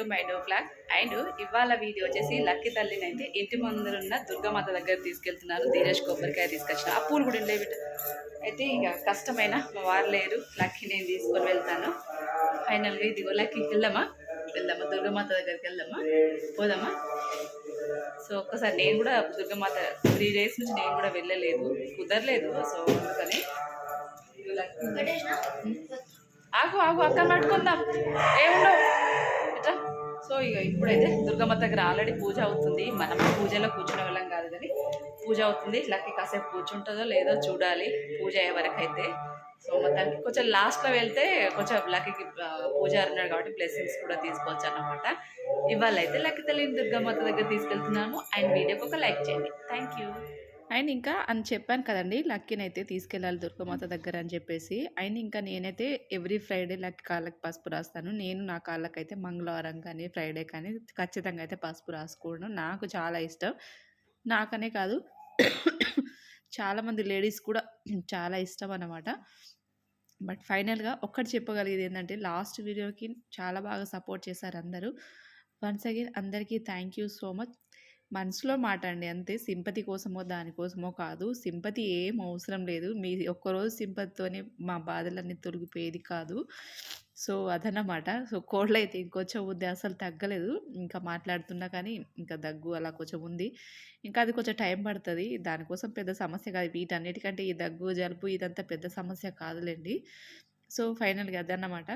To my dog vlog. And ఇవాళ video వచ్చేసి Lucky తల్లిని అయితే ఇంటి ముందరున్న దుర్గామాత దగ్గర తీసుకెళ్తున్నారు. ధీరజ్ కొబ్బరికాయ తీసుకొచ్చిన. ఆ పూలు కూడా ఉండే బిడ్డ. అయితే ఇక కష్టమైన మా వారు లేరు. లక్కీ నేను తీసుకొని వెళ్తాను. ఫైనల్గా ఇదిగో లక్కీ వెళ్దామా? వెళ్దామా? దుర్గామాత దగ్గరికి వెళ్దామా? పోదామా? సో ఒక్కసారి నేను కూడా దుర్గామాత త్రీ డేస్ నుంచి నేను కూడా వెళ్ళలేదు. కుదరలేదు. సో అందుకని ఆగు ఆగు అక్కడ పట్టుకుందాం. ఏముండవు. సో ఇక ఇప్పుడైతే దుర్గమ్మ దగ్గర ఆల్రెడీ పూజ అవుతుంది. మనం పూజలో కూర్చునే వాళ్ళం కాదు కానీ పూజ అవుతుంది. లక్కీ కాసేపు కూర్చుంటుందో లేదో చూడాలి పూజ అయ్యే వరకు అయితే సో మొత్తానికి కొంచెం లాస్ట్లో వెళ్తే కొంచెం లక్కీకి పూజ అన్నాడు కాబట్టి బ్లెస్సింగ్స్ కూడా తీసుకోవచ్చు అన్నమాట. ఇవాళ అయితే లక్కి తెలియని దుర్గమ్మ దగ్గర తీసుకెళ్తున్నాను అండ్ వీడియోకి ఒక లైక్ చేయండి. థ్యాంక్ యూ అండ్ ఇంకా అని చెప్పాను కదండి లక్కీని అయితే తీసుకెళ్ళాలి దుర్గమాత దగ్గర అని చెప్పేసి. అండ్ ఇంకా నేనైతే ఎవ్రీ ఫ్రైడే లక్కీ కాళ్ళకి పసుపు రాస్తాను. నేను నా కాళ్ళకైతే మంగళవారం కానీ ఫ్రైడే కానీ ఖచ్చితంగా అయితే పసుపు రాసుకోవడం నాకు చాలా ఇష్టం. నాకనే కాదు చాలామంది లేడీస్ కూడా చాలా ఇష్టం అన్నమాట. బట్ ఫైనల్గా ఒక్కటి చెప్పగలిగేది ఏంటంటే లాస్ట్ వీడియోకి చాలా బాగా సపోర్ట్ చేశారు అందరూ. వన్స్ అగైన్ అందరికీ థ్యాంక్ యూ సో మచ్. మనసులో మాట అండి అంతే. సింపతి కోసమో దానికోసమో కాదు. సింపతి ఏం అవసరం లేదు. మీ ఒక్కరోజు సింపతితోనే మా బాధలన్నీ తొలగిపోయేది కాదు. సో అదన్నమాట. సో కోళ్ళు అయితే ఇంకొంచెం ఉంది. అసలు తగ్గలేదు. ఇంకా మాట్లాడుతున్నా కానీ ఇంకా దగ్గు అలా కొంచెం ఉంది. ఇంకా అది కొంచెం టైం పడుతుంది. దానికోసం పెద్ద సమస్య కాదు. వీటన్నిటికంటే ఈ దగ్గు జలుబు ఇదంతా పెద్ద సమస్య కాదులేండి. సో ఫైనల్గా అదన్నమాట.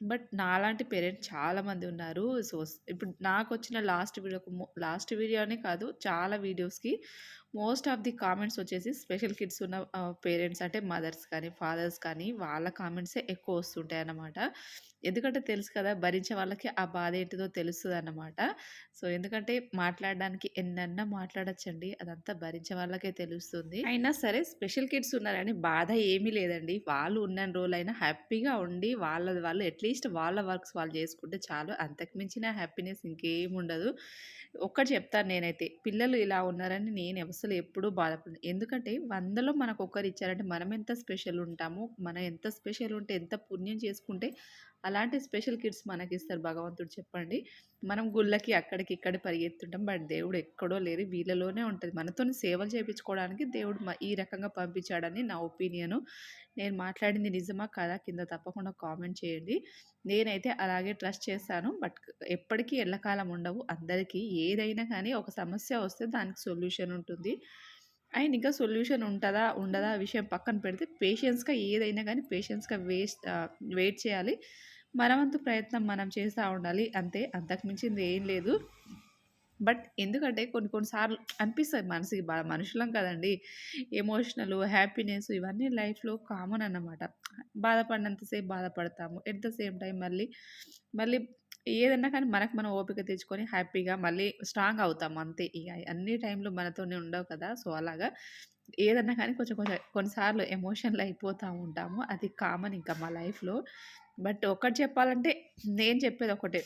బట్ నాలాంటి పేరెంట్స్ చాలామంది ఉన్నారు. సో ఇప్పుడు నాకు వచ్చిన లాస్ట్ వీడియో లాస్ట్ వీడియోనే కాదు చాలా వీడియోస్కి మోస్ట్ ఆఫ్ ది కామెంట్స్ వచ్చేసి స్పెషల్ కిడ్స్ ఉన్న పేరెంట్స్ అంటే మదర్స్ కానీ ఫాదర్స్ కానీ వాళ్ళ కామెంట్సే ఎక్కువ వస్తుంటాయి అన్నమాట. ఎందుకంటే తెలుసు కదా భరించే వాళ్ళకి ఆ బాధ ఏంటిదో తెలుస్తుంది అన్నమాట. సో ఎందుకంటే మాట్లాడడానికి ఎన్నన్నా మాట్లాడచ్చండి అదంతా భరించే వాళ్ళకే తెలుస్తుంది. అయినా సరే స్పెషల్ కిడ్స్ ఉన్నారని బాధ ఏమీ లేదండి. వాళ్ళు ఉన్న రోజులైనా హ్యాపీగా ఉండి వాళ్ళ వాళ్ళు అట్లీస్ట్ వాళ్ళ వర్క్స్ వాళ్ళు చేసుకుంటే చాలు. అంతకు మించిన హ్యాపీనెస్ ఇంకేం ఉండదు ఒక్కటి చెప్తాను నేనైతే పిల్లలు ఇలా ఉన్నారని నేను అసలు ఎప్పుడూ బాధపడదు. ఎందుకంటే వందలో మనకు ఒకరు ఇచ్చారంటే మనం ఎంత స్పెషల్ ఉంటామో? మనం ఎంత స్పెషల్ ఉంటే ఎంత పుణ్యం చేసుకుంటే అలాంటి స్పెషల్ కిడ్స్ మనకి ఇస్తారు భగవంతుడు చెప్పండి. మనం గుళ్ళకి అక్కడికి ఇక్కడ పరిగెత్తుంటాం. బట్ దేవుడు ఎక్కడో లేరు. వీళ్ళలోనే ఉంటుంది. మనతో సేవలు చేయించుకోవడానికి దేవుడు ఈ రకంగా పంపించాడని నా ఒపీనియను. నేను మాట్లాడింది నిజమా కదా కింద తప్పకుండా కామెంట్ చేయండి. నేనైతే అలాగే ట్రస్ట్ చేస్తాను. బట్ ఎప్పటికీ ఎల్లకాలం ఉండవు. అందరికీ ఏదైనా కానీ ఒక సమస్య వస్తే దానికి సొల్యూషన్ ఉంటుంది. అండ్ ఇంకా సొల్యూషన్ ఉంటుందా ఉండదా విషయం పక్కన పెడితే పేషెన్స్గా ఏదైనా కానీ పేషెన్స్గా వేస్ట్ వెయిట్ చేయాలి. మనవంతు ప్రయత్నం మనం చేస్తూ ఉండాలి. అంతే అంతకు మించింది ఏం లేదు. బట్ ఎందుకంటే కొన్ని కొన్నిసార్లు అనిపిస్తుంది మనసుకి బాగా మనుషులం కదండి. ఎమోషనల్ హ్యాపీనెస్ ఇవన్నీ లైఫ్లో కామన్ అన్నమాట. బాధపడినంతసేపు బాధపడతాము. ఎట్ ద సేమ్ టైం మళ్ళీ మళ్ళీ ఏదన్నా కానీ మనకు మనం ఓపిక తెచ్చుకొని హ్యాపీగా మళ్ళీ స్ట్రాంగ్ అవుతాం అంతే. ఇక అన్ని టైంలో మనతోనే ఉండవు కదా. సో అలాగా ఏదన్నా కానీ కొంచెం కొంచెం కొన్నిసార్లు ఎమోషనల్ అయిపోతూ ఉంటాము. అది కామన్ ఇంకా మా లైఫ్లో. బట్ ఒకటి చెప్పాలంటే నేను చెప్పేది ఒకటే.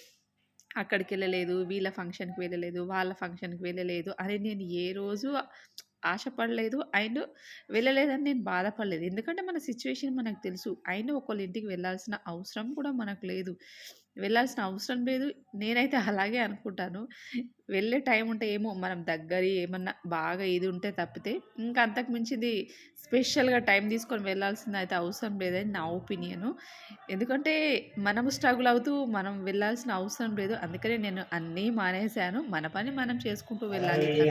అక్కడికి వెళ్ళలేదు వీళ్ళ ఫంక్షన్కి వెళ్ళలేదు వాళ్ళ ఫంక్షన్కి వెళ్ళలేదు అని నేను ఏ రోజు ఆశపడలేదు అండ్ వెళ్ళలేదని నేను బాధపడలేదు. ఎందుకంటే మన సిచ్యువేషన్ మనకు తెలుసు. అయినా ఒకళ్ళ ఇంటికి వెళ్ళాల్సిన అవసరం కూడా మనకు లేదు. వెళ్ళాల్సిన అవసరం లేదు. నేనైతే అలాగే అనుకుంటాను. వెళ్ళే టైం ఉంటే ఏమో మనం దగ్గర ఏమన్నా బాగా ఇది ఉంటే తప్పితే ఇంకా అంతకు మించింది స్పెషల్గా టైం తీసుకొని వెళ్ళాల్సింది అయితే అవసరం లేదని నా ఒపీనియను. ఎందుకంటే మనం స్ట్రగుల్ అవుతూ మనం వెళ్ళాల్సిన అవసరం లేదు. అందుకనే నేను అన్నీ మానేశాను. మన పని మనం చేసుకుంటూ వెళ్ళాలి. అంతే.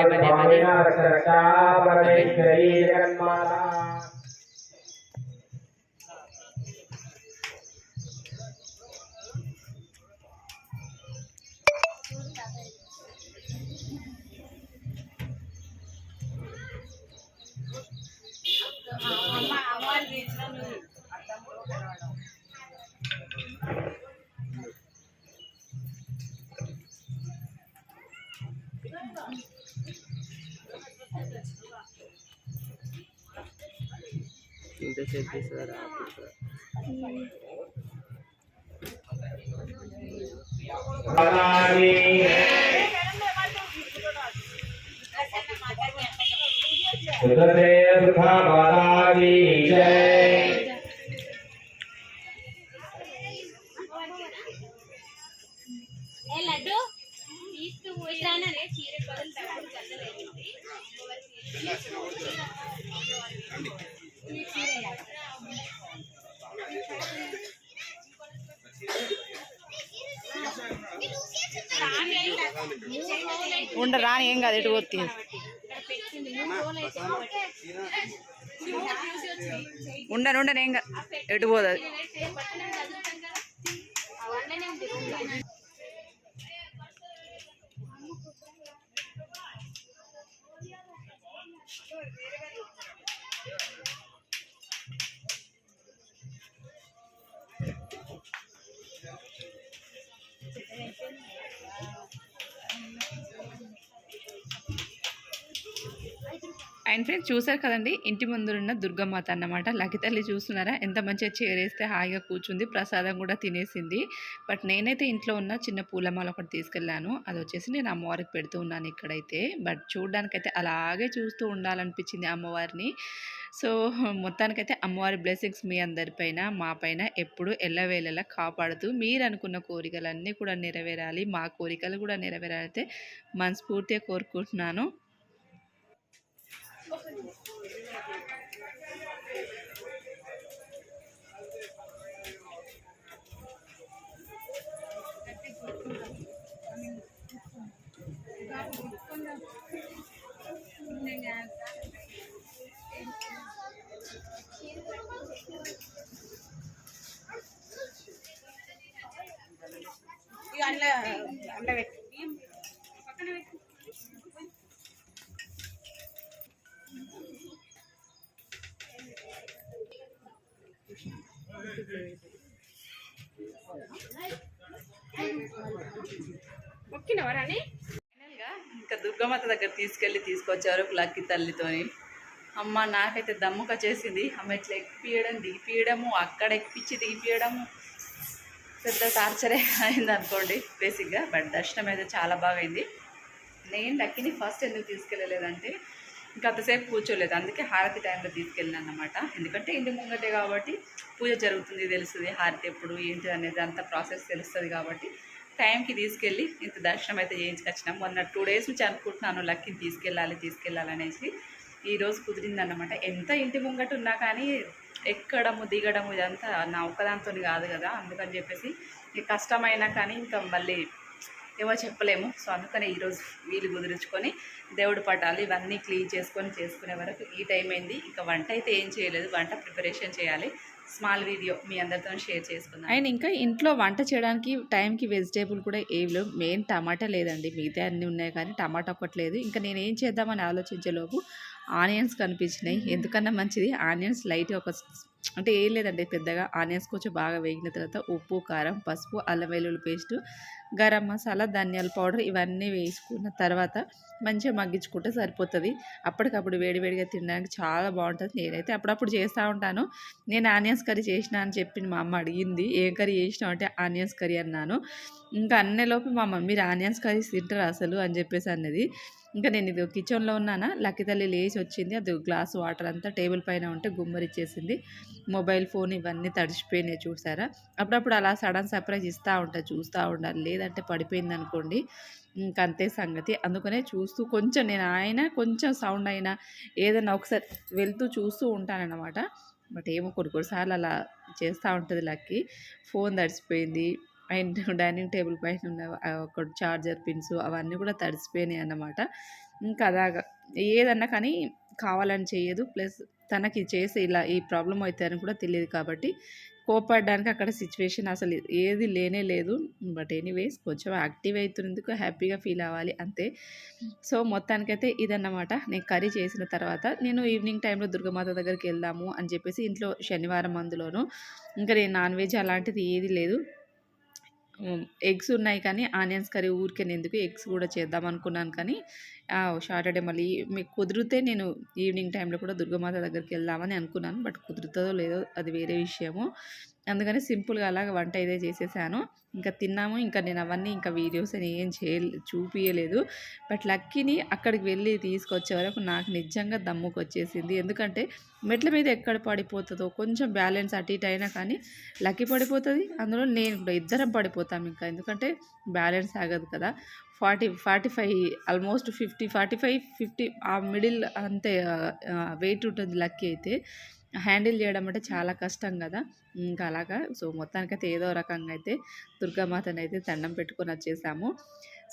आगे बने बने रक्षा परमेश्वरी जगन्माता Thank you. జగన్మాతా ఇంతసేపు తీస్తారా భవాని సుతతే సుఖా భవాని జై ఏ లడ్డు తీసుకు పోయిరాననే చీర బదులు తక్కువ చల్లలేదు ఉండ రాని ఏం కాదు ఎటు పోతుంది ఉండను ఉండను ఏం కాదు ఎటు పోదు అండ్ ఫ్రెండ్స్ చూసారు కదండి ఇంటి ముందున్న దుర్గమాత అన్నమాట. లకి తల్లి చూస్తున్నారా? ఎంత మంచిగా చేరేస్తే హాయిగా కూర్చుంది ప్రసాదం కూడా తినేసింది. బట్ నేనైతే ఇంట్లో ఉన్న చిన్న పూలమాల ఒకటి తీసుకెళ్ళాను. అది వచ్చేసి నేను అమ్మవారికి పెడుతూ ఉన్నాను ఇక్కడైతే. బట్ చూడడానికైతే అలాగే చూస్తూ ఉండాలనిపించింది అమ్మవారిని. సో మొత్తానికైతే అమ్మవారి బ్లెస్సింగ్స్ మీ అందరిపైన మా పైన ఎప్పుడు ఎల్లవేళలా కాపాడుతూ మీరు అనుకున్న కోరికలన్నీ కూడా నెరవేరాలి. మా కోరికలు కూడా నెరవేరాలైతే మనస్ఫూర్తిగా కోరుకుంటున్నాను. అట్లా అట్లా పెట్టి మొక్కినవరాని ఫైనల్గా ఇంకా దుర్గమాత దగ్గర తీసుకెళ్ళి తీసుకొచ్చారు లక్కి తల్లితోని. అమ్మ నాకైతే దమ్ముక చేసింది. అమ్మ ఇట్లా ఎక్కిపీయడం దిగిపియడము అక్కడ ఎక్కిపించి దిగిపియడము. పెద్ద టార్చరే అయింది అనుకోండి. బేసిక్గా బట్ దర్శనం అయితే చాలా బాగైంది. నేను లక్కిని ఫస్ట్ ఎందుకు తీసుకెళ్ళలేదంటే ఇంకా అంతసేపు కూర్చోలేదు. అందుకే హారతి టైంలో తీసుకెళ్ళాను అనమాట ఎందుకంటే ఇంటి ముంగటే కాబట్టి పూజ జరుగుతుంది తెలుస్తుంది. హారతి ఎప్పుడు ఏంటి అనేది అంత ప్రాసెస్ తెలుస్తుంది కాబట్టి టైంకి తీసుకెళ్ళి ఇంత దర్శనం అయితే చేయించుకొచ్చినాం. మొన్న టూ డేస్ నుంచి అనుకుంటున్నాను లక్కీని తీసుకెళ్ళాలి తీసుకెళ్ళాలనేసి ఈరోజు ఈ కుదిరిందన్నమాట. ఎంత ఇంటి ముంగట ఉన్నా కానీ ఎక్కడము దిగడము ఇదంతా నా ఒక్కదాంతో కాదు కదా. అందుకని చెప్పేసి కష్టమైనా కానీ ఇంకా మళ్ళీ ఏమో చెప్పలేము. సో అందుకని ఈరోజు వీలు కుదుర్చుకొని దేవుడు పటాలు ఇవన్నీ క్లీన్ చేసుకొని చేసుకునే వరకు ఈ టైం అయింది. ఇంకా వంట అయితే ఏం చేయలేదు. వంట ప్రిపరేషన్ చేయాలి. స్మాల్ వీడియో మీ అందరితో షేర్ చేసుకుందాం. అండ్ ఇంకా ఇంట్లో వంట చేయడానికి టైంకి వెజిటేబుల్ కూడా ఏవి లేవు మెయిన్ టమాటా లేదండి. మిగతా అన్నీ ఉన్నాయి కానీ టమాటా ఒకటి లేదు. ఇంకా నేను ఏం చేద్దామని ఆలోచించేలోపు ఆనియన్స్ కనిపించినాయి. ఎందుకన్నా మంచిది? ఆనియన్స్ లైట్ ఒక అంటే ఏం లేదండి పెద్దగా. ఆనియన్స్ కొంచెం బాగా వేగిన తర్వాత ఉప్పు కారం పసుపు అల్లం వెల్లుల్లి పేస్ట్ గరం మసాలా ధనియాల పౌడర్ ఇవన్నీ వేసుకున్న తర్వాత మంచిగా మగ్గించుకుంటే సరిపోతుంది. అప్పటికప్పుడు వేడివేడిగా తినడానికి చాలా బాగుంటుంది. నేనైతే అప్పుడప్పుడు చేస్తూ ఉంటాను. నేను ఆనియన్స్ కర్రీ చేసిన అని చెప్పి మా అమ్మ అడిగింది. ఏం కర్రీ చేసినావు? అంటే ఆనియన్స్ కర్రీ అన్నాను. ఇంకా అన్నేలోపు మా మమ్మీ ఆనియన్స్ కర్రీ తింటారు అసలు? అని చెప్పేసి అన్నది. ఇంకా నేను ఇది కిచెన్లో ఉన్నానా? లక్కి తల్లి లేచి వచ్చింది. అది గ్లాస్ వాటర్ అంతా టేబుల్ పైన ఉంటే గుమ్మరిచ్చేసింది మొబైల్ ఫోన్ ఇవన్నీ తడిచిపోయినాయి చూసారా? అప్పుడప్పుడు అలా సడన్ సర్ప్రైజ్ ఇస్తూ ఉంటా చూస్తూ ఉండాలి. లేదంటే పడిపోయింది అనుకోండి. ఇంకంతే అంతే సంగతి. అందుకనే చూస్తూ కొంచెం నేను ఆయన కొంచెం సౌండ్ అయినా ఏదైనా ఒకసారి వెళ్తూ చూస్తూ ఉంటానన్నమాట. బట్ ఏమో కొన్ని కొన్నిసార్లు అలా చేస్తూ ఉంటుంది లక్కీ. ఫోన్ తడిసిపోయింది. అండ్ డైనింగ్ టేబుల్ పైన ఉన్న ఒక చార్జర్ పిన్స్ అవన్నీ కూడా తడిసిపోయినాయి అన్నమాట. ఇంకా అలాగా ఏదన్నా కానీ కావాలని చేయదు. ప్లస్ తనకి చేసి ఇలా ఈ ప్రాబ్లం అవుతాయని కూడా తెలియదు కాబట్టి కోపడడానికి అక్కడ సిచ్యువేషన్ అసలు ఏది లేనే లేదు. బట్ ఎనీవేస్ కొంచెం యాక్టివ్ అవుతున్నందుకు హ్యాపీగా ఫీల్ అవ్వాలి అంతే. సో మొత్తానికైతే ఇదన్నమాట. నేను కర్రీ చేసిన తర్వాత నేను ఈవినింగ్ టైంలో దుర్గమాత దగ్గరికి వెళ్దాము అని చెప్పేసి ఇంట్లో శనివారం అందులోను. ఇంకా నేను నాన్ వెజ్ అలాంటిది ఏది లేదు. ఎగ్స్ ఉన్నాయి కానీ ఆనియన్స్ కర్రీ ఊరికే ఎందుకు ఎగ్స్ కూడా చేద్దాం అనుకున్నాను కానీ సాటర్డే మళ్ళీ మీకు కుదిరితే నేను ఈవినింగ్ టైంలో కూడా దుర్గమాత దగ్గరికి వెళ్దామని అనుకున్నాను బట్ కుదురుతుందో లేదో అది వేరే విషయము. అందుకని సింపుల్గా అలాగ వంట ఇదే చేసేసాను. ఇంకా తిన్నాము. ఇంకా నేను అవన్నీ ఇంకా వీడియోస్ అని ఏం చేయ చూపించలేదు బట్ లక్కీని అక్కడికి వెళ్ళి తీసుకొచ్చే వరకు నాకు నిజంగా దమ్ముకు వచ్చేసింది ఎందుకంటే మెట్ల మీద ఎక్కడ పడిపోతుందో కొంచెం బ్యాలెన్స్ అటు ఇటు అయినా కానీ లక్కీ పడిపోతుంది. అందులో నేను కూడా ఇద్దరం పడిపోతాం ఇంకా. ఎందుకంటే బ్యాలెన్స్ ఆగదు కదా. Forty forty five almost fifty forty five fifty ఆ మిడిల్ అంతే వెయిట్ ఉంటుంది లక్కీ అయితే. హ్యాండిల్ చేయడం అంటే చాలా కష్టం కదా. ఇంకా అలాగా. సో మొత్తానికైతే ఏదో రకంగా అయితే దుర్గామాతని అయితే దండం పెట్టుకొని వచ్చేసాము.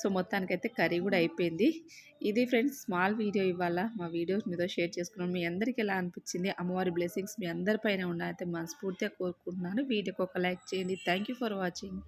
సో మొత్తానికైతే కర్రీ కూడా అయిపోయింది. ఇది ఫ్రెండ్స్ స్మాల్ వీడియో ఇవాళ మా వీడియోస్ మీతో షేర్ చేసుకున్నాం మీ అందరికీ ఎలా అనిపించింది? అమ్మవారి బ్లెస్సింగ్స్ మీ అందరిపైన ఉన్నాయైతే మనస్ఫూర్తిగా కోరుకుంటున్నాను. వీడియోకి ఒక లైక్ చేయండి. Thank you for watching.